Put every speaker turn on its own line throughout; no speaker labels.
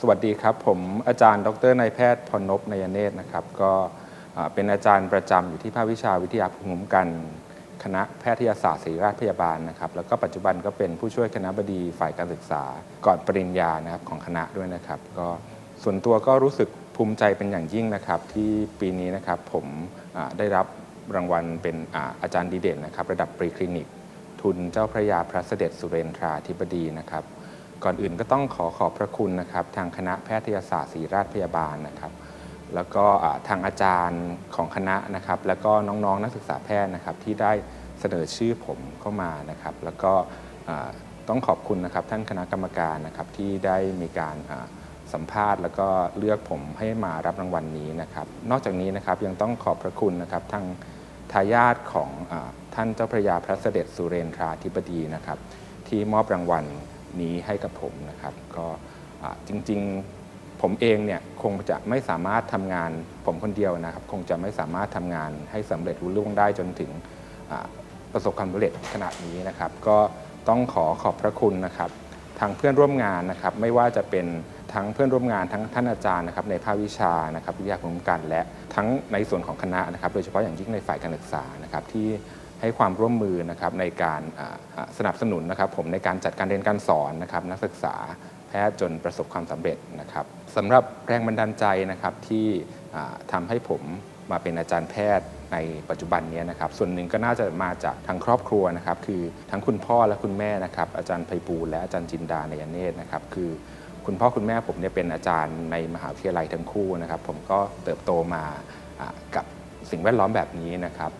สวัสดีครับ ผมอาจารย์ ดรนายแพทย์พรนพนายเนตรนะครับ ก็เป็นอาจารย์ประจำอยู่ที่ภาควิชาวิทยาภูมิคุ้มกัน คณะแพทยศาสตร์ศิริราชพยาบาลนะครับ แล้วก็ปัจจุบันก็เป็นผู้ช่วยคณะบดีฝ่ายการศึกษาก่อนปริญญานะครับของคณะด้วยนะครับ ก็ส่วนตัวก็รู้สึกภูมิใจเป็นอย่างยิ่งนะครับ ที่ปีนี้นะครับผมได้รับรางวัลเป็นอาอาจารย์ดีเด่นนะครับ ระดับปรีคลินิก ทุนเจ้าพระยาพระเสด็จสุเรนทราธิบดีนะครับ ก่อนอื่นก็ต้องขอขอบพระคุณนะครับทางคณะแพทยศาสตร์ศิริราชพยาบาลนะครับ แล้วก็ทางอาจารย์ของคณะนะครับ แล้วก็น้องๆนักศึกษาแพทย์นะครับที่ได้เสนอชื่อผมเข้ามานะครับ แล้วก็ต้องขอบคุณนะครับท่านคณะกรรมการนะครับที่ได้มีการสัมภาษณ์ แล้วก็เลือกผมให้มารับรางวัลนี้นะครับ นอกจากนี้นะครับยังต้องขอบพระคุณนะครับทางทายาทของอท่านเจ้าพระยาพระเสด็จสุเรนทราธิบดีนะครับ ที่มอบรางวัล นี้ให้กับผมนะครับ ก็จริงๆผมเองเนี่ยคงจะไม่สามารถทำงานผมคนเดียวนะครับ คงจะไม่สามารถทำงานให้สำเร็จรุ่ล่วงได้จนถึงประสบความสำเร็จขนาดนี้นะครับ ก็ต้องขอขอบพระคุณนะครับทางเพื่อนร่วมงานนะครับ ไม่ว่าจะเป็นทั้งเพื่อนร่วมงานทั้งท่านอาจารย์นะครับในภาควิชานะครับวิทยาคุ้มกันและทั้งในส่วนของคณะนะครับ โดยเฉพาะอย่างยิ่งในฝ่ายการศึกษานะครับที่ ให้ความร่วมมือนะครับในการสนับสนุนนะครับผมในการจัดการเรียนการสอนนะครับนักศึกษาแพทย์จนประสบความสำเร็จนะครับสำหรับแรงบันดาลใจนะครับที่ทำาให้ผมมาเป็นอาจารย์แพทย์ในปัจจุบันนี้นะครับ ส่วนหนึ่งก็น่าจะมาจากทางครอบครัวนะครับ คือทั้งคุณพ่อและคุณแม่นะครับ อาจารย์ไพบูลและอาจารย์จินดาในยเนตนะครับ คือคุณพ่อคุณแม่ผมเนี่ยเป็นอาจารย์ในมหาวิทยาลัยทั้งคู่นะครับ ผมก็เติบโตมากับสิ่งแวดล้อมแบบนี้นะครับ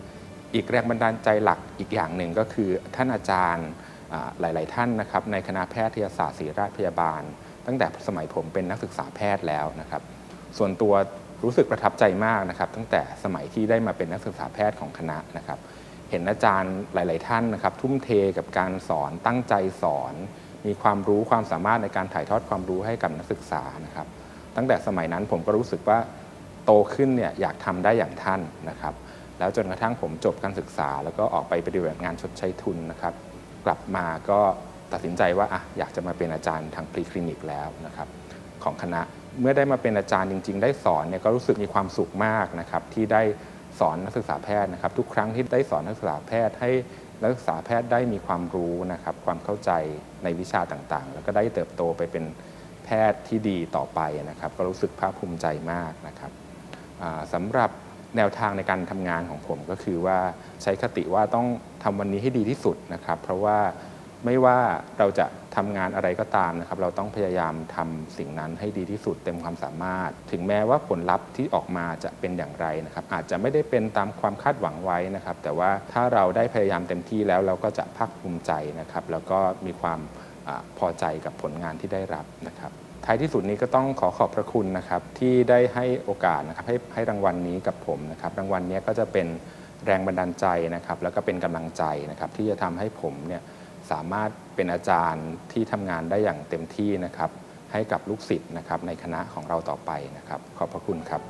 อีกแรงบันดาลใจหลักอีกอย่างหนึ่งก็คือท่านอาจารย์หลาย ๆ ท่านนะครับในคณะแพทยศาสตร์ศิริราชพยาบาล ตั้งแต่สมัยผมเป็นนักศึกษาแพทย์แล้วนะครับ ส่วนตัวรู้สึกประทับใจมากนะครับ ตั้งแต่สมัยที่ได้มาเป็นนักศึกษาแพทย์ของคณะนะครับ เห็นอาจารย์หลาย ๆ ท่านนะครับ ทุ่มเทกับการสอนตั้งใจสอน มีความรู้ความสามารถในการถ่ายทอดความรู้ให้กับนักศึกษานะครับ ตั้งแต่สมัยนั้นผมก็รู้สึกว่าโตขึ้นเนี่ยอยากทำได้อย่างท่านนะครับ แล้วจนกระทั่งผมจบการศึกษา แล้วก็ออกไปปฏิบัติงานชดใช้ทุนนะครับ กลับมาก็ตัดสินใจว่าอะอยากจะมาเป็นอาจารย์ทางพรีคลินิกแล้วนะครับของคณะเมื่อได้มาเป็นอาจารย์จริง ๆ ได้สอนเนี่ยก็รู้สึกมีความสุขมากนะครับที่ได้สอนนักศึกษาแพทย์นะครับ ทุกครั้งที่ได้สอนนักศึกษาแพทย์ให้นักศึกษาแพทย์ได้มีความรู้นะครับ ความเข้าใจในวิชาต่างๆ แล้วก็ได้เติบโตไปเป็นแพทย์ที่ดีต่อไปนะครับ ก็รู้สึกภาคภูมิใจมากนะครับสำหรับ แนวทางในการทำงานของผมก็คือว่าใช้คติว่าต้องทำวันนี้ให้ดีที่สุดนะครับ เพราะว่าไม่ว่าเราจะทำงานอะไรก็ตามนะครับ เราต้องพยายามทำสิ่งนั้นให้ดีที่สุดเต็มความสามารถ ถึงแม้ว่าผลลัพธ์ที่ออกมาจะเป็นอย่างไรนะครับ อาจจะไม่ได้เป็นตามความคาดหวังไว้นะครับ แต่ว่าถ้าเราได้พยายามเต็มที่แล้วเราก็จะภาคภูมิใจนะครับ แล้วก็มีความอพอใจกับผลงานที่ได้รับนะครับ ท้ายที่สุดนี้ก็ต้องขอขอบพระคุณนะครับที่ได้ให้โอกาสนะครับให้ให้รางวัลนี้กับผมนะครับรางวัลนี้ก็จะเป็นแรงบันดาลใจนะครับ แล้วก็เป็นกำลังใจนะครับที่จะทำให้ผมเนี่ยสามารถเป็นอาจารย์ที่ทำงานได้อย่างเต็มที่นะครับให้กับลูกศิษย์นะครับในคณะของเราต่อไปนะครับ ขอบพระคุณครับ